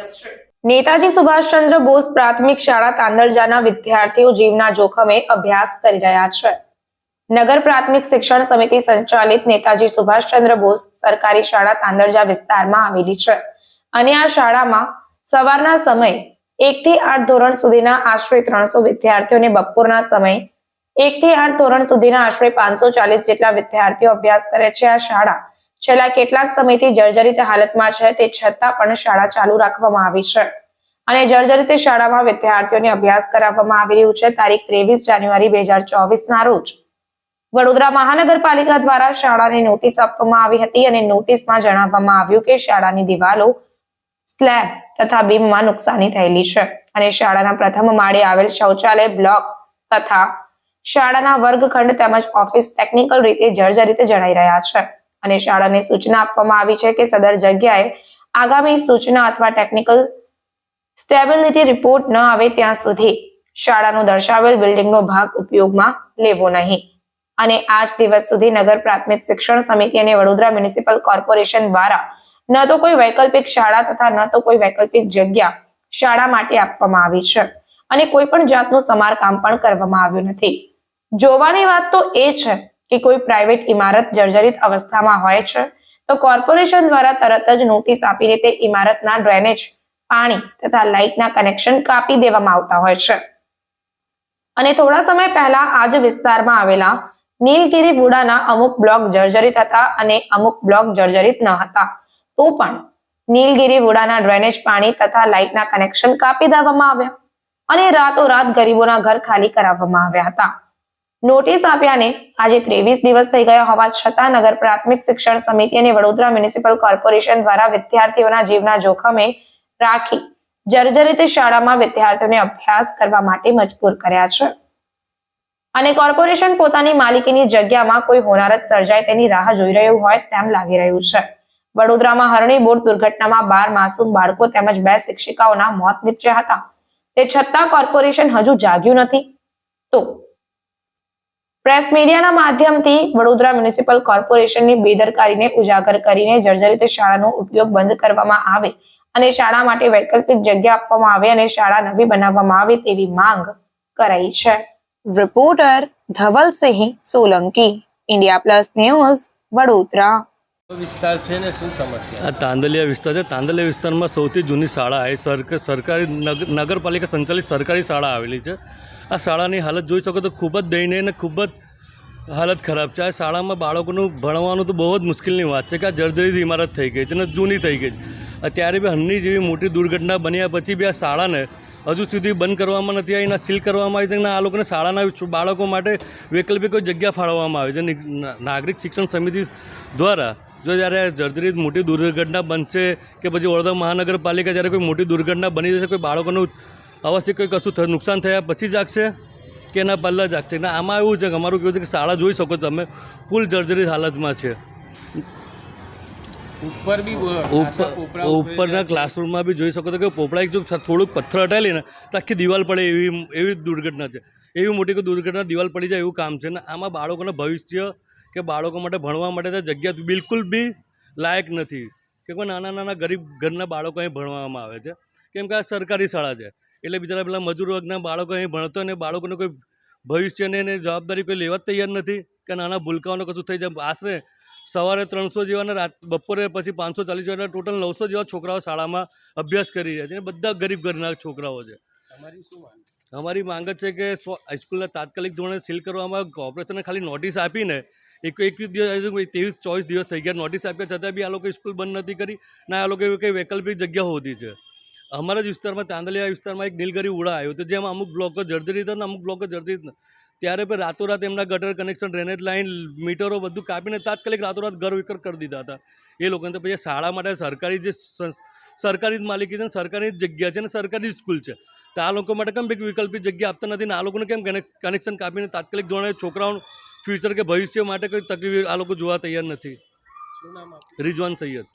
સ્વાગત નેતાજી સુભાષચંદ્ર બોઝ પ્રાથમિક શાળા તાંદરજાના વિદ્યાર્થીઓ જીવના જોખમે અભ્યાસ કરી રહ્યા છે. નગર પ્રાથમિક શિક્ષણ સમિતિ સંચાલિત નેતાજી સુભાષચંદ્ર બોઝ સરકારી શાળા તાંદરજા વિસ્તારમાં આવેલી છે. અને આ શાળામાં સવારના સમયે એક થી આઠ ધોરણ સુધીના આશરે ત્રણસો વિદ્યાર્થીઓને બપોરના સમયે એક થી આઠ ધોરણ સુધીના આશરે પાંચસો ચાલીસ જેટલા વિદ્યાર્થીઓ અભ્યાસ કરે છે આ શાળા. છેલ્લા કેટલાક સમયથી જર્જરિત હાલતમાં છે, તે છતાં પણ શાળા ચાલુ રાખવામાં આવી છે. અને જર્જરિત શાળામાં વિદ્યાર્થીઓને અભ્યાસ કરાવવામાં આવી રહ્યું છે, તારીખ ત્રેવીસ જાન્યુઆરી બે હજાર ચોવીસ ના રોજ. વડોદરા મહાનગરપાલિકા દ્વારા શાળાને નોટિસ આપવામાં આવી હતી અને નોટિસમાં જણાવવામાં આવ્યું કે શાળાની દિવાલો સ્લેબ તથા બીમમાં નુકસાની થયેલી છે અને શાળાના પ્રથમ માળે આવેલ શૌચાલય, બ્લોક તથા શાળાના વર્ગખંડ તેમજ ઓફિસ ટેકનિકલ રીતે જર્જરિત જણાઈ રહ્યા છે. અને શાળાને સૂચના આપવામાં આવી છે કે સદર જગ્યાએ આગામી સૂચના અથવા ટેકનિકલ સ્ટેબિલિટી રિપોર્ટ ન આવે ત્યાં સુધી શાળાનું દર્શાવેલ બિલ્ડિંગનો ભાગ ઉપયોગમાં લેવો નહીં. અને આજ દિવસ સુધી નગર પ્રાથમિક શિક્ષણ સમિતિ અને વડોદરા મ્યુનિસિપલ કોર્પોરેશન દ્વારા ન તો કોઈ વૈકલ્પિક શાળા તથા ન તો કોઈ વૈકલ્પિક જગ્યા શાળા માટે આપવામાં આવી છે. અને કોઈ પણ જાતનું સમારકામ પણ કરવામાં આવ્યું નથી. જોવાની વાત તો એ છે કે કોઈ પ્રાઇવેટ ઇમારત જર્જરિત અવસ્થામાં હોય છે, તો કોર્પોરેશન દ્વારા તરત જ નોટિસ આપીને તે ઇમારતના ડ્રેનેજ, પાણી તથા લાઇટના કનેક્શન કાપી દેવામાં આવતા હોય છે. અને થોડા સમય પહેલા આ જ વિસ્તારમાં આવેલા નીલગિરી વુડાના અમુક બ્લોક જર્જરિત હતા અને અમુક બ્લોક જર્જરિત ન હતા. તો પણ નીલગિરી વુડાના ડ્રેનેજ, પાણી તથા લાઇટના કનેક્શન કાપી દેવામાં આવ્યા અને રાતોરાત ગરીબોના ઘર ખાલી કરાવવામાં આવ્યા હતા. નોટિસ આપ્યાને આજે ત્રેવીસ દિવસ થઈ ગયા હોવા છતાં નગર પ્રાથમિક શિક્ષણ સમિતિ અને વડોદરા મ્યુનિસિપલ કોર્પોરેશન દ્વારા વિદ્યાર્થીઓના જીવના જોખમે રાખી જર્જરિત શાળામાં વિદ્યાર્થીઓને અભ્યાસ કરવા માટે મજબૂર કર્યા છે. અને કોર્પોરેશન પોતાની માલિકીની જગ્યામાં કોઈ હોનારત સર્જાય તેની રાહ જોઈ રહ્યું હોય તેમ લાગી રહ્યું છે. વડોદરામાં હરણી બોટ દુર્ઘટનામાં બાર માસૂમ બાળકો તેમજ બે શિક્ષિકાઓના મોત નીપજ્યા હતા. તે છતાં કોર્પોરેશન હજુ જાગ્યું નથી. તો પ્રેસ મીડિયાના માધ્યમથી વડોદરા મ્યુનિસિપલ કોર્પોરેશનની બેદરકારીને ઉજાગર કરીને જર્જરિત શાળાનો ઉપયોગ બંધ કરવામાં આવે અને શાળા માટે વૈકલ્પિક જગ્યા આપવામાં આવે અને શાળા નવી બનાવવામાં આવે તેવી માંગ કરાઈ છે. Reporter Dhavalsinh Solanki India plus news Vadodara. વિસ્તાર છે ને શું સમસ્યા? આ તાંદલિયા વિસ્તાર છે. તાંદલિયા વિસ્તારમાં સૌથી જૂની શાળા છે. સરક સરકારી નગરપાલિકા સંચાલિત સરકારી શાળા આવેલી છે. આ શાળાની હાલત જોઈ શકો તો ખૂબ જ દયનીય અને ખૂબ જ હાલત ખરાબ છે. આ શાળામાં બાળકોનું ભણવાનું તો બહુ જ મુશ્કેલની વાત છે કે આ જર્જરિત ઇમારત થઈ ગઈ છે અને જૂની થઈ ગઈ છે. અત્યારે બી હન્ની જેવી મોટી દુર્ઘટના બન્યા પછી બી આ શાળાને હજુ સુધી બંધ કરવામાં નથી આવી, ના સીલ કરવામાં આવી છે અને આ લોકોને શાળાના બાળકો માટે વૈકલ્પિક કોઈ જગ્યા ફાળવવામાં આવે છે. નાગરિક શિક્ષણ સમિતિ દ્વારા જો જ્યારે જર્જરિત મોટી દુર્ઘટના બનશે કે પછી વડોદરા મહાનગરપાલિકા જ્યારે કોઈ મોટી દુર્ઘટના બની જશે, કોઈ બાળકોનું અવશ્ય કંઈ કશું નુકસાન થયા પછી જાગશે કે એના પહેલાં જાગશે? ને આમાં એવું છે કે અમારું કેવું છે કે શાળા જોઈ શકો તમે ફૂલ જર્જરિત હાલતમાં છે. ઉપર બી ઉપરના ક્લાસરૂમમાં બી જોઈ શકો તો કે પોપડા એક જો થોડુંક પથ્થર હટાવી ને તો આખી દિવાલ પડે એવી એવી દુર્ઘટના છે. એવી મોટી કોઈ દુર્ઘટના દિવાલ પડી જાય એવું કામ છે. ને આમાં બાળકોના ભવિષ્ય કે બાળકો માટે ભણવા માટે તો જગ્યા બિલકુલ બી લાયક નથી. કે કોઈ નાના નાના ગરીબ ઘરના બાળકો અહીં ભણવામાં આવે છે. કેમ કે આ સરકારી શાળા છે. એટલે બિચારા પેલા મજૂર વર્ગના બાળકો અહીં ભણતો અને બાળકોને કોઈ ભવિષ્યને એને જવાબદારી કોઈ લેવા જ તૈયાર નથી. કે નાના ભૂલકાઓને કશું થઈ જાય. આશરે સવારે ત્રણસો જેવા અને રાત બપોરે પછી પાંચસો ચાલીસ જેવા ટોટલ નવસો જેવા છોકરાઓ શાળામાં અભ્યાસ કરી રહ્યા છે અને બધા ગરીબ ઘરના છોકરાઓ છે. અમારી માંગ છે કે હાઈસ્કૂલના તાત્કાલિક ધોરણે સીલ કરવામાં કોર્પોરેશને ખાલી નોટિસ આપીને એક એકવીસ દિવસ ત્રેવીસ ચોવીસ દિવસ થઈ ગયા. નોટિસ આપ્યા છતાં બી આ લોકો સ્કૂલ બંધ નથી કરી. ના આ લોકો એવી કંઈ વૈકલ્પિક જગ્યા હોતી છે. અમારા જ વિસ્તારમાં તાંદલિયા વિસ્તારમાં એક નીલગરી ઉડા આવ્યું હતું જેમાં અમુક બ્લોકો જર્જરિત હતા અમુક બ્લોકો જર્જરિત ત્યારે પણ રાતોરાત એમના ગટર કનેક્શન ડ્રેનેજ લાઇન મીટરો બધું કાપીને તાત્કાલિક રાતોરાત ઘર વિકર કરી દીધા હતા. એ લોકોને તો પછી શાળા માટે સરકારી જે સરકારી જ માલિકી છે ને સરકારી જ જગ્યા છે ને સરકારી જ સ્કૂલ છે. તો આ લોકો માટે કેમ કંઈક વિકલ્પિક જગ્યા આપતા નથી ને આ લોકોને કેમ કનેક્શન કાપીને તાત્કાલિક ધોરણે છોકરાઓનું ફ્યુચર કે ભવિષ્ય માટે કોઈ તકલીફ આ લોકો જોવા તૈયાર નથી. રિઝવાન સૈયદ.